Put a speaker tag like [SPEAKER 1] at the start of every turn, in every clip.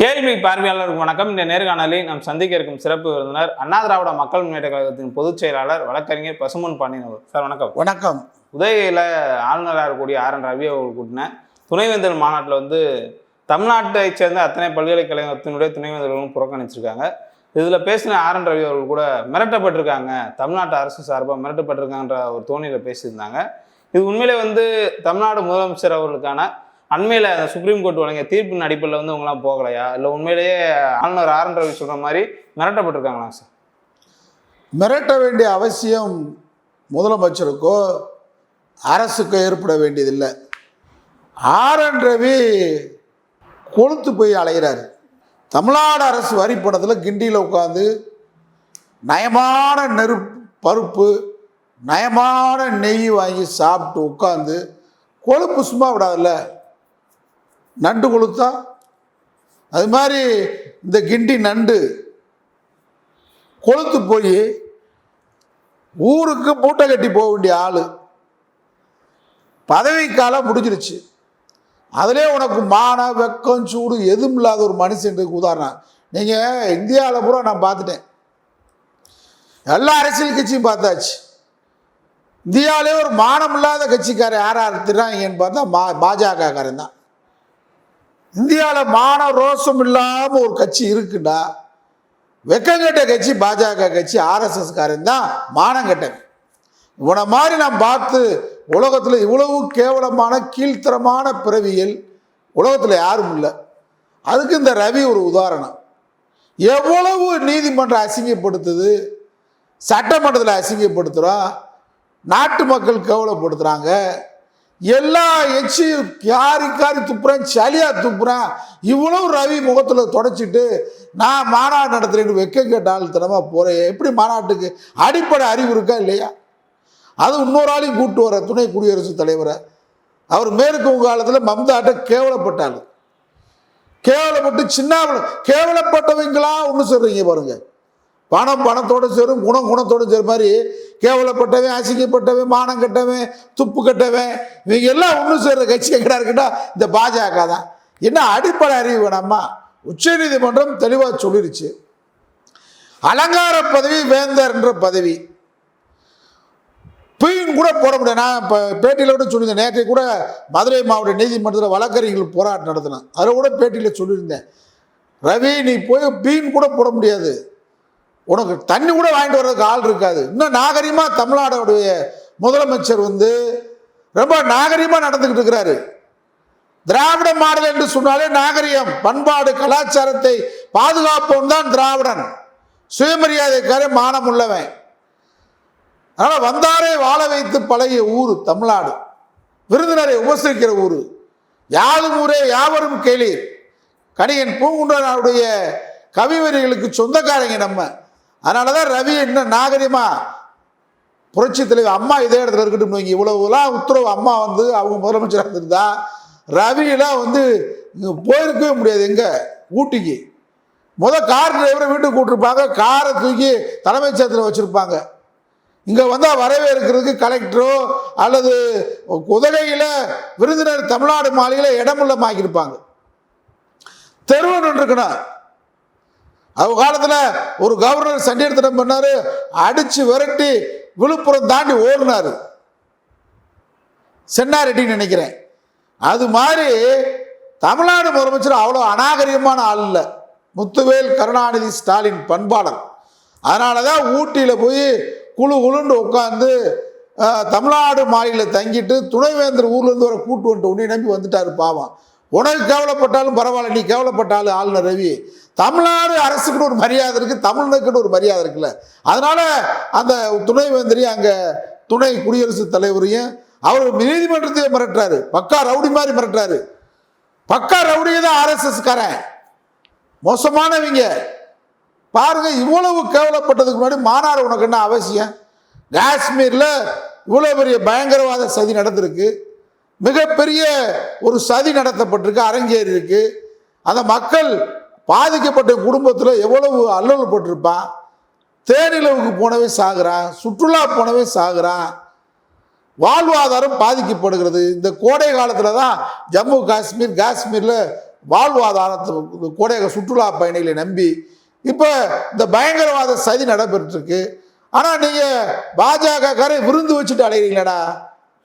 [SPEAKER 1] கேள்வி பார்வையாளருக்கு வணக்கம். இந்த நேர்காணலில் நாம் சந்திக்க இருக்கும் சிறப்பு விருந்தினர் அண்ணா திராவிட மக்கள் முன்னேற்ற கழகத்தின் பொதுச் செயலாளர் வழக்கறிஞர் பசுமன் பாண்டியன் அவர் சார் வணக்கம்.
[SPEAKER 2] வணக்கம்.
[SPEAKER 1] உதகையில் ஆளுநராக இருக்கக்கூடிய ஆர். என். ரவி அவர்கள் கூட்டின துணைவேந்தர் மாநாட்டில் வந்து தமிழ்நாட்டை சேர்ந்த அத்தனை பல்கலைக்கழகத்தினுடைய துணைவேந்தர்களும் புறக்கணிச்சிருக்காங்க. இதில் பேசின ஆர். என். ரவி அவர்கள் கூட மிரட்டப்பட்டிருக்காங்க. தமிழ்நாட்டு அரசு சார்பாக மிரட்டப்பட்டிருக்காங்கன்ற ஒரு தோணியில் பேசியிருந்தாங்க. இது உண்மையிலே வந்து தமிழ்நாடு முதலமைச்சர் அவர்களுக்கான அண்மையில் அந்த சுப்ரீம் கோர்ட் வழங்கிய தீர்ப்பின் அடிப்படையில் வந்து உங்களாம் போகலையா? இல்லை உண்மையிலேயே ஆளுநர் ஆர். என் ரவி சொல்கிற மாதிரி மிரட்டப்பட்டிருக்காங்களா சார்?
[SPEAKER 2] மிரட்ட வேண்டிய அவசியம் முதலமைச்சருக்கோ அரசுக்கோ ஏற்பட வேண்டியதில்லை. ஆர். என். ரவி கொளுத்து போய் அலைகிறாரு தமிழ்நாடு அரசு வரிப்பணத்தில் கிண்டியில் உட்காந்து நயமான நெரு பருப்பு நயமான நெய் வாங்கி சாப்பிட்டு உட்காந்து கொழுப்பு சும்மா விடாதுல்ல. நண்டு கொளுத்தா? அது மாதிரி இந்த கிண்டி நண்டு கொளுத்து போய் ஊருக்கு மூட்டை கட்டி போக வேண்டிய ஆள். பதவி காலம் முடிஞ்சிருச்சு. அதிலே உனக்கு மான வெக்கம் சூடு எதுவும் இல்லாத ஒரு மனுஷனுக்கு உதாரணம். நீங்கள் இந்தியாவில் பூரா நான் பார்த்துட்டேன். எல்லா அரசியல் கட்சியும் பார்த்தாச்சு. இந்தியாவிலே ஒரு மானம் இல்லாத கட்சிக்காரர் யார் இருக்கிறாங்கன்னு பார்த்தா மா பாஜகக்காரன் தான். இந்தியாவில் மான ரோசம் இல்லாமல் ஒரு கட்சி இருக்குண்டா வெக்கங்கெட்ட கட்சி பாஜக கட்சி ஆர்எஸ்எஸ் காரன் தான் மானங்கெட்டவன் இவனை மாதிரி நான் பார்த்து உலகத்தில் இவ்வளவு கேவலமான கீழ்த்தரமான பிறவியல் உலகத்தில் யாரும் இல்லை. அதுக்கு இந்த ரவி ஒரு உதாரணம். எவ்வளவு நீதிமன்றம் அசிங்கப்படுத்துது சட்டமன்றத்தில் அசிங்கப்படுத்துகிறோம் நாட்டு மக்கள் கேவலப்படுத்துகிறாங்க எல்லா எச்சியும் யாரி காரி துப்புறேன் சளியா துப்புறேன் இவ்வளவு ரவி முகத்தில் தொடச்சிட்டு நான் மாநாடு நடத்துறேன்னு வெக்க கேட்டால் ஆள்தனமாக போகிறேன் எப்படி மாநாட்டுக்கு அடிப்படை அறிவு இருக்கா இல்லையா? அது இன்னொரு ஆளையும் கூப்பிட்டு வர துணை குடியரசுத் தலைவரை. அவர் மேற்கு காலத்தில் மம்தாட்ட கேவலப்பட்டாள் கேவலப்பட்டு சின்ன கேவலப்பட்டவங்களா ஒன்று சொல்கிறீங்க பாருங்க. பணம் பணத்தோடு சேரும் குணம் குணத்தோடு சேரும் மாதிரி கேவலப்பட்டவன் அசிங்கப்பட்டவன் மானம் கட்டவன் துப்பு கட்டவன் இவங்க எல்லாம் ஒன்று சேர்ற கட்சி எங்கடா இருக்கட்டா இந்த பாஜக தான். என்ன அடிப்படை அறிவு வேணாமா உச்சநீதிமன்றம் தெளிவாக சொல்லிருச்சு. அலங்கார பதவி வேந்தர் என்ற பதவி. பெயின் கூட போட முடியாது. நான் இப்போ பேட்டியில் கூட சொல்லியிருந்தேன். நேற்று கூட மதுரை மாவட்ட நீதிமன்றத்தில் வழக்கறிஞர்கள் போராட்டம் நடத்தினேன். அதில் கூட பேட்டியில் சொல்லியிருந்தேன். ரவி நீ போய் பீன் கூட போட முடியாது. உனக்கு தண்ணி கூட வாங்கிட்டு வர்றதுக்கு ஆள் இருக்காது. இன்னும் நாகரிகமாக தமிழ்நாடோடைய முதலமைச்சர் வந்து ரொம்ப நாகரிகமாக நடந்துக்கிட்டு இருக்கிறாரு. திராவிட மாடல் என்று சொன்னாலே நாகரிகம் பண்பாடு கலாச்சாரத்தை பாதுகாப்பவன் தான் திராவிடன். சுயமரியாதைக்காரே மானம் உள்ளவன். அதனால் வந்தாரே வாழ வைத்து பழகிய ஊர் தமிழ்நாடு. விருந்தினரை உபசரிக்கிற ஊர். யாரும் ஊரே யாவரும் கேளீர். கணியன் பூங்குன்றனுடைய கவிவரிகளுக்கு சொந்தக்காரங்க நம்ம. அதனால தான் ரவி இன்னும் நாகரிகமா புரட்சி தலைவர் அம்மா இதே இடத்துல இருக்கட்டும் வைங்க. இவ்வளவுலாம் உத்தரவு அம்மா வந்து அவங்க முதலமைச்சராக இருந்திருந்தா ரவியெல்லாம் வந்து இங்கே போயிருக்கவே முடியாது எங்கே? ஊட்டிக்கு. முத கார் டிரைவரை வீட்டுக்கு கூட்டிருப்பாங்க. காரை தூக்கி தலைமைச் சேர்த்தில் வச்சுருப்பாங்க. இங்கே வந்தால் இருக்கிறதுக்கு கலெக்டரோ அல்லது உதகையில் விருந்தினர் தமிழ்நாடு மாளிகையில் இடமுள்ளமாக்கியிருப்பாங்க தெருவன் இருக்கணும் அவங்க காலத்தில் ஒரு கவர்னர் சண்டியர்த்தனம் பண்ணார் அடித்து விரட்டி விழுப்புரம் தாண்டி ஓடினார். சென்னாரெட்டின்னு நினைக்கிறேன். அது மாதிரி தமிழ்நாடு முதலமைச்சர் அவ்வளோ அநாகரிகமான ஆள் இல்லை. முத்துவேல் கருணாநிதி ஸ்டாலின் பண்பாளர். அதனால தான் ஊட்டியில் போய் குழு குழுண்டு உட்காந்து தமிழ்நாடு மாநில தங்கிட்டு துணைவேந்தர் ஊர்லேருந்து வர கூட்டு வந்துட்டு உன்னை நம்பி வந்துட்டார் பாவம். உனக்கு கேவலப்பட்டாலும் பரவாயில்ல நீ கேவலப்பட்டாலும் ஆளுநர் ரவி. தமிழ்நாடு அரசுக்குன்னு ஒரு மரியாதை இருக்குது தமிழனுக்குன்னு ஒரு மரியாதை இருக்குல்ல. அதனால அந்த துணைவேந்தரையும் அங்கே துணை குடியரசுத் தலைவரையும் அவர் நீதிமன்றத்தையே மிரட்டுறாரு. பக்கா ரவுடி மாதிரி மிரட்டுறாரு. பக்கா ரவுடியை தான் ஆர்எஸ்எஸ்காரன் மோசமானவங்க. பாருங்க இவ்வளவு கேவலப்பட்டதுக்கு முன்னாடி மாநாடு உனக்கு என்ன அவசியம்? காஷ்மீரில் இவ்வளோ பெரிய பயங்கரவாத சதி நடந்திருக்கு. மிகப்பெரிய ஒரு சதி நடத்தப்பட்டிருக்கு அரங்கேறி இருக்கு அந்த மக்கள் பாதிக்கப்பட்ட குடும்பத்தில் எவ்வளவு அல்லல்பட்டிருப்பான் தேனிலவுக்கு போனவே சாகுறான் சுற்றுலா போனவே சாகுறான். வாழ்வாதாரம் பாதிக்கப்படுகிறது. இந்த கோடை காலத்தில் தான் ஜம்மு காஷ்மீர் காஷ்மீரில் வாழ்வாதாரத்தை கோடை சுற்றுலா பயணிகளை நம்பி இப்போ இந்த பயங்கரவாத சதி நடைபெற்றிருக்கு. ஆனால் நீங்கள் பாஜக காரை விருந்து வச்சுட்டு அலைகிறீங்களடா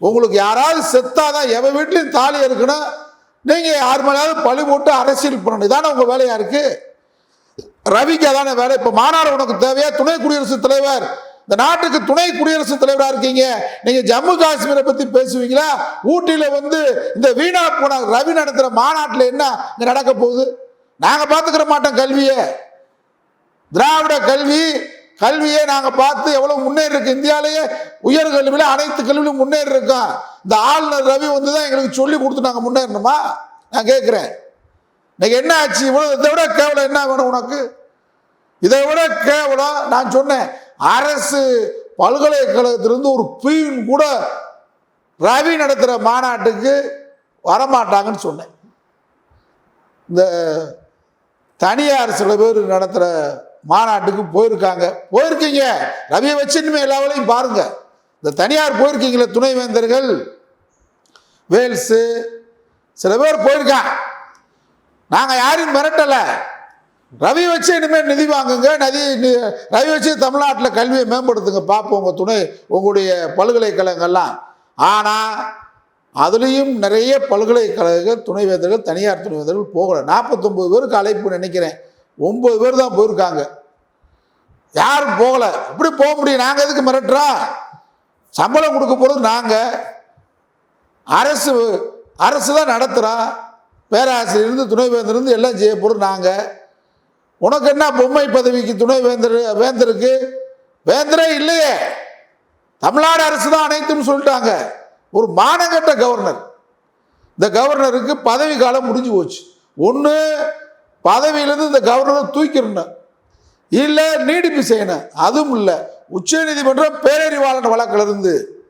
[SPEAKER 2] உங்களுக்கு யாராவது செத்தாதான் எவன் வீட்லையும் தாலி இருக்குன்னா நீங்கள் யார் மேலேயாவது பழி போட்டு அரசியல் பண்ணணும் இதான உங்கள் வேலையாக இருக்குது ரவிக்கு அதான வேலை? இப்போ மாநாடு உனக்கு தேவையா? துணை குடியரசுத் தலைவர். இந்த நாட்டுக்கு துணை குடியரசுத் தலைவராக இருக்கீங்க. நீங்க ஜம்மு காஷ்மீரை பத்தி பேசுவீங்களா? ஊட்டியில வந்து இந்த வீணா போன ரவி நடத்துற மாநாட்டில் என்ன இங்க நடக்க போகுது? நாங்க பாத்துக்கிற மாட்டோம் கல்வியை. திராவிட கல்வி கல்வியை நாங்கள் பார்த்து எவ்வளவு முன்னேறி இருக்கு இந்தியாவிலேயே உயர் கல்வியில அனைத்து கல்வியிலும் முன்னேறி இருக்கோம் இந்த ஆளுநர் ரவி வந்து தான் எங்களுக்கு சொல்லி கொடுத்து நாங்கள் முன்னேறணுமா? நான் கேட்குறேன். இன்னைக்கு என்ன ஆச்சு? இவ்வளோ இதை விட கேவலம் என்ன வேணும் உனக்கு? இதை விட கேவலம் நான் சொன்னேன். அரசு பல்கலைக்கழகத்திலிருந்து ஒரு பீன் கூட ரவி நடத்துகிற மாநாட்டுக்கு வரமாட்டாங்கன்னு சொன்னேன். இந்த தனியார் சில பேர் நடத்துகிற மாநாட்டுக்கு போயிருக்காங்க. போயிருக்கீங்க. ரவியை வச்சு இனிமே எல்லா வேலையும் பாருங்க. இந்த தனியார் போயிருக்கீங்களே துணைவேந்தர்கள் வேல்ஸு சில பேர் போயிருக்கேன் நாங்கள் யாரையும் மிரட்டலை. ரவி வச்சு இனிமேல் நிதி வாங்குங்க. நதி ரவி வச்சு தமிழ்நாட்டில் கல்வியை மேம்படுத்துங்க. பார்ப்போம் உங்கள் துணை உங்களுடைய பல்கலைக்கழகங்கள்லாம். ஆனால் அதுலேயும் நிறைய பல்கலைக்கழக துணைவேந்தர்கள் தனியார் துணைவேந்தர்கள் போகலை. நாற்பத்தொம்பது பேருக்கு அழைப்பு நினைக்கிறேன். ஒம்பது பேர் தான் போயிருக்காங்க. யாரும் போகலை. எப்படி போக முடியும்? நாங்கள் எதுக்கு மிரட்டுறா? சம்பளம் கொடுக்க போகிறது நாங்கள் அரசு அரசு தான் நடத்துகிறோம் பேராசிரியர்லேருந்து துணைவேந்தர்லேருந்து எல்லாம் செய்ய போகிறது நாங்கள் உனக்கு என்ன பொம்மை பதவிக்கு துணை வேந்தர் வேந்தருக்கு? வேந்தரே இல்லையே. தமிழ்நாடு அரசு தான் அனைத்தும் சொல்லிட்டாங்க. ஒரு மானங்கட்ட கவர்னர். இந்த கவர்னருக்கு பதவி காலம் முடிஞ்சு போச்சு. ஒன்று பதவியிலேருந்து இந்த கவர்னரை தூக்கிடணும். இல்லை நீடிப்பு செய்யணும். அதுவும் இல்லை. உச்சநீதிமன்றம் பேரறிவாளன் வழக்கில் இருந்து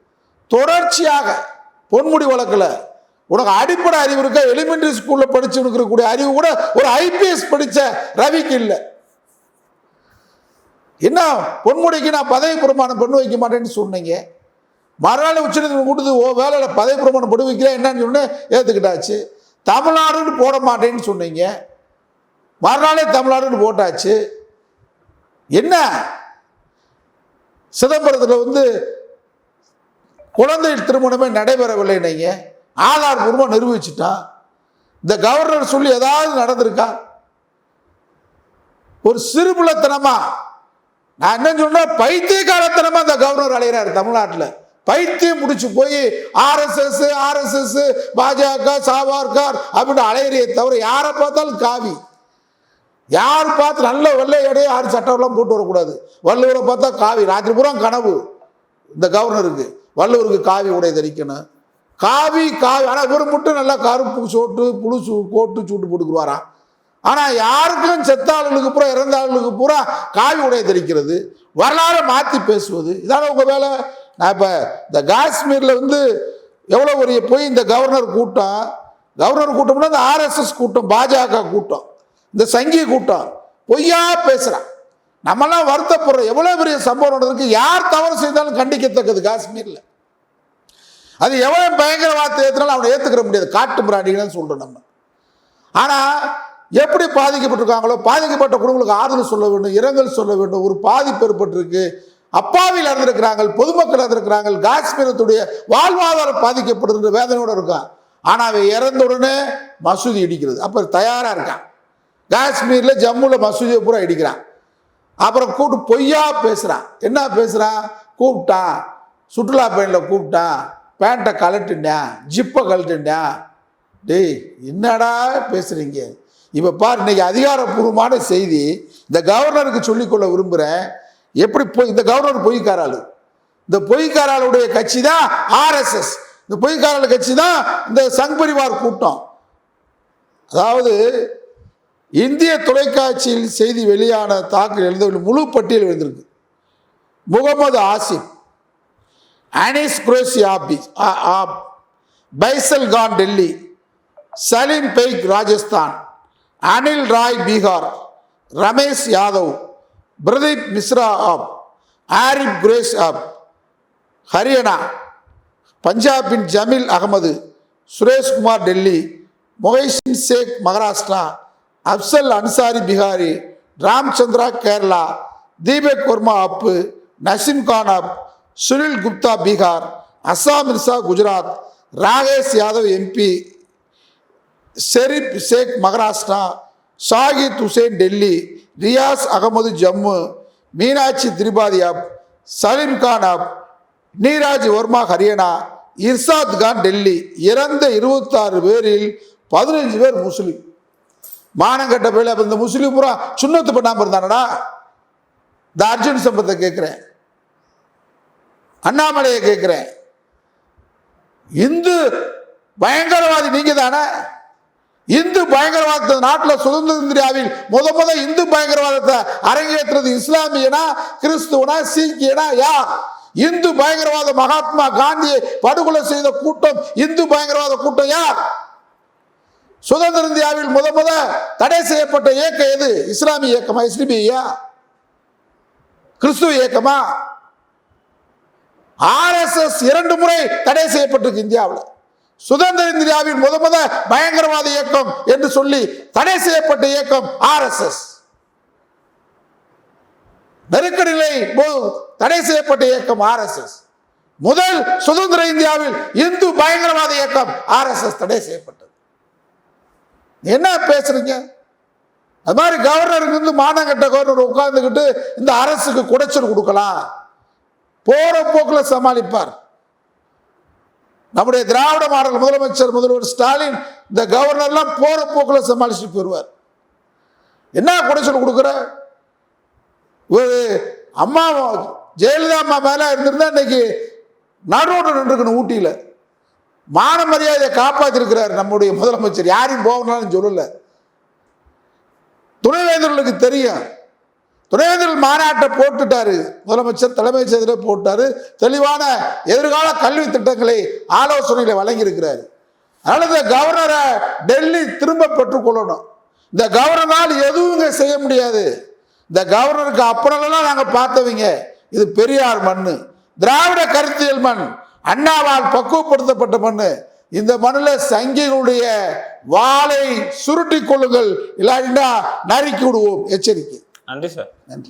[SPEAKER 2] தொடர்ச்சியாக பொன்முடி வழக்கில் உனக்கு அடிப்படை அறிவு இருக்க? எலிமெண்டரி ஸ்கூலில் படிச்சு இருக்கக்கூடிய அறிவு கூட ஒரு ஐபிஎஸ் படித்த ரவிக்கு இல்லை. என்ன? பொன்முடிக்கு நான் பதவி பிரமாணம் பண்ண வைக்க மாட்டேன்னு சொன்னீங்க. மறுநாள் உச்சநீதிமன்றம் கொடுத்து ஓ வேலையில் பதவி பிரமாணம் பண்ணி வைக்கிறேன் என்னன்னு சொன்னேன். ஏற்றுக்கிட்டாச்சு தமிழ்நாடுன்னு போட மாட்டேன்னு சொன்னீங்க. மறுநாளே தமிழ்நாடுன்னு போட்டாச்சு. என்ன? சிதம்பரத்தில் வந்து குழந்தை திருமணமே நடைபெறவில்லை நீங்க. ஆதார் பூர்வமாக நிரூபிச்சிட்டான் இந்த கவர்னர் சொல்லி ஏதாவது நடந்திருக்கா? ஒரு சிறுபுலத்தனமா நான் என்ன சொல்றேன் பைத்தியக்காரத்தனமா இந்த கவர்னர் அலைகிறார் தமிழ்நாட்டில். பைத்தியம் முடிச்சு போய் ஆர்எஸ்எஸ் ஆர்எஸ்எஸ் பாஜக சாவார்கார் அப்படின்னு அலையிறியே தவிர யாரை பார்த்தாலும் காவி. யார் பார்த்து நல்ல வெள்ளையடைய யாரும் சட்டம்லாம் போட்டு வரக்கூடாது? வள்ளுவரை பார்த்தா காவி ராத்திரி பூரா கனவு. இந்த கவர்னருக்கு வள்ளுவருக்கு காவி உடை தரிக்கணும். காவி காவி. ஆனால் இவர் மட்டும் நல்லா கருப்பு சோட்டு புழு சூ கோட்டு சூட்டு போட்டுக்குருவாராம் ஆனால் யாருக்கும் செத்த ஆளுகளுக்கு பூரா இறந்த ஆளுகளுக்கு பூரா காவி உடை தரிக்கிறது. வரலாறை மாற்றி பேசுவது. இதான உங்கள் வேலை? நான் இப்போ இந்த காஷ்மீரில் வந்து எவ்வளோ ஒரு போய் இந்த கவர்னர் கூட்டம்? கவர்னர் கூட்டம்னா இந்த ஆர்எஸ்எஸ் கூட்டம் பாஜக கூட்டம். இந்த சங்கி கூட்டம் பொய்யா பேசுகிறான் நம்மெல்லாம் வருத்தப்படுறோம். எவ்வளோ பெரிய சம்பவம் நடந்திருக்கு? யார் தவறு செய்தாலும் கண்டிக்கத்தக்கது காஷ்மீரில். அது எவ்வளோ பயங்கரவாதத்தை ஏற்றினாலும் அவனை ஏற்றுக்கிற முடியாது. காட்டு பிராணிகள்னு சொல்கிறோம் நம்ம. ஆனால் எப்படி பாதிக்கப்பட்டிருக்காங்களோ பாதிக்கப்பட்ட குடும்பங்களுக்கு ஆறுதல் சொல்ல வேண்டும் இரங்கல் சொல்ல வேண்டும். ஒரு பாதிப்பு ஏற்பட்டிருக்கு. அப்பாவில் இறந்திருக்கிறாங்க பொதுமக்கள் இறந்திருக்கிறாங்க காஷ்மீரத்துடைய வாழ்வாதாரம் பாதிக்கப்படுதுன்ற வேதனையோடு இருக்கான் ஆனால் அவன் இறந்த உடனே மசூதி இடிக்கிறது. அப்போ தயாராக இருக்கான். காஷ்மீரில் ஜம்முவில் மசூதியை பூரா இடிக்கிறான். அப்புறம் கூப்பிட்டு பொய்யா பேசுகிறான் என்ன பேசுகிறான் கூப்பிட்டான் சுற்றுலா பயணியில் கூப்பிட்டான் பேண்ட்டை கலட்டுண்டேன் ஜிப்பை கலட்டுண்டேன் டேய் என்னடா பேசுகிறீங்க இப்போ பார் இன்றைக்கி அதிகாரப்பூர்வமான செய்தி இந்த கவர்னருக்கு சொல்லிக்கொள்ள விரும்புகிறேன் எப்படி பொய் இந்த கவர்னர் பொய்க்காராளு. இந்த பொய்க்காராளுடைய கட்சி தான் ஆர்எஸ்எஸ் இந்த பொய்க்காராளு கட்சி தான் இந்த சங் பரிவார் கூட்டம். அதாவது இந்திய தொலைக்காட்சியில் செய்தி வெளியான தாக்கல் எழுத முழு பட்டியல் எழுந்திருக்கு. முகமது ஆசிப் அனிஸ் குரோசி ஆபி ஆ- app Faisal Khan Delhi Salim Baig Rajasthan Anil Rai Bihar Ramesh Yadav Pradeep Mishra app Arif Quraysh app Haryana பஞ்சாபின் ஜமீல் அகமது சுரேஷ்குமார் டெல்லி மொஹைசின் ஷேக் மகாராஷ்டிரா அப்சல் அன்சாரி பிகாரி ராம்சந்திரா கேரளா தீபக் வர்மா அப்பு நசீம் கான் அப் சுனில் குப்தா பீகார் அசாம் மிர்சா குஜராத் ராகேஷ் யாதவ் எம்பி ஷெரீப் ஷேக் மகாராஷ்டிரா ஷாகித் ஹுசேன் டெல்லி ரியாஸ் அகமது ஜம்மு மீனாட்சி திரிபாதி அப் சலீம் கான் அப் நீராஜ் வர்மா ஹரியானா இர்சாத் கான் டெல்லி இறந்த இருபத்தாறு பேரில் பதினஞ்சு பேர் முஸ்லீம். மானங்கட்ட பேர் அப்போ இந்த முஸ்லீம் பூரா சுண்ணத்து பண்ணாமல் இருந்தானடா? இந்த அர்ஜுன் சம்பத்தை கேட்குறேன். அண்ணாமலையை கேட்குறேன். இந்து பயங்கரவாதி நீங்க தானே இந்து பயங்கரவாதத்தை நாட்டில் சுதந்திர இந்தியாவில் முத முத இந்து பயங்கரவாதத்தை அரங்கேற்றது இஸ்லாமியனா கிறிஸ்துவனா சீக்கியனா யார்? இந்து பயங்கரவாத மகாத்மா காந்தியை படுகொலை செய்த கூட்டம் இந்து பயங்கரவாத கூட்டம் யார்? சுதந்திர இந்தியாவில் முத முத தடை செய்யப்பட்ட இயக்கம் எது? இஸ்லாமிய இயக்கமா? இஸ்லிமியா கிறிஸ்துவ இயக்கமா? ஆர்எஸ்எஸ் இரண்டு முறை தடை செய்யப்பட்டிருக்கு இந்தியாவில். சுதந்திர இந்தியாவின் முத முத பயங்கரவாத இயக்கம் என்று சொல்லி தடை செய்யப்பட்ட இயக்கம் ஆர்எஸ்எஸ். நெருக்கடி நிலை தடை செய்யப்பட்ட இயக்கம் ஆர்எஸ்எஸ். முதல் சுதந்திர இந்தியாவில் இந்து பயங்கரவாத இயக்கம் ஆர்எஸ்எஸ் தடை செய்யப்பட்டது. என்ன பேசுறீங்க? அது மாதிரி கவர்னருக்கு வந்து மானங்கட்ட கவர்னர் உட்கார்ந்துக்கிட்டு இந்த அரசுக்கு குடைச்சல் கொடுக்கலாம். போற போக்கில் சமாளிப்பார். நம்முடைய திராவிட மாடல் முதலமைச்சர் முதல்வர் ஸ்டாலின் இந்த கவர்னர்லாம் போற போக்கில் சமாளிச்சுட்டு போயிடுவார் என்ன குடைச்சல் கொடுக்குற? ஒரு அம்மா ஜெயலலிதா அம்மா மேலே இருந்திருந்தா இன்னைக்கு நடுவோடு நின்றுக்கணும் ஊட்டியில். மான மரியாதையை காப்பாற்றிருக்கிறார் நம்முடைய முதலமைச்சர். யாரையும் போகணும்னு சொல்லல. துணைவேந்தர்களுக்கு தெரியும். துணைவேந்தர்கள் மாநாட்டை போட்டுட்டாரு. முதலமைச்சர் தலைமைச் செயலரை போட்டாரு. தெளிவான எதிர்கால கல்வி திட்டங்களை ஆலோசனைகளை வழங்கியிருக்கிறார். அதனால இந்த கவர்னரை டெல்லி திரும்ப பெற்றுக்கொள்ளணும் இந்த கவர்னரால் எதுவும் செய்ய முடியாது. இந்த கவர்னருக்கு அப்புறம்லாம் நாங்கள் பார்த்தவங்க. இது பெரியார் மண் திராவிட கருத்தியல் மண். அண்ணாவால் பக்குவப்படுத்தப்பட்ட மண்ணு. இந்த மண்ணில் சங்கிகளுடைய வாளை சுருட்டி கொள்ளுங்கள். இல்லாட்டினா நறுக்கி விடுவோம். எச்சரிக்கை.
[SPEAKER 1] நன்றி சார்.
[SPEAKER 2] நன்றி.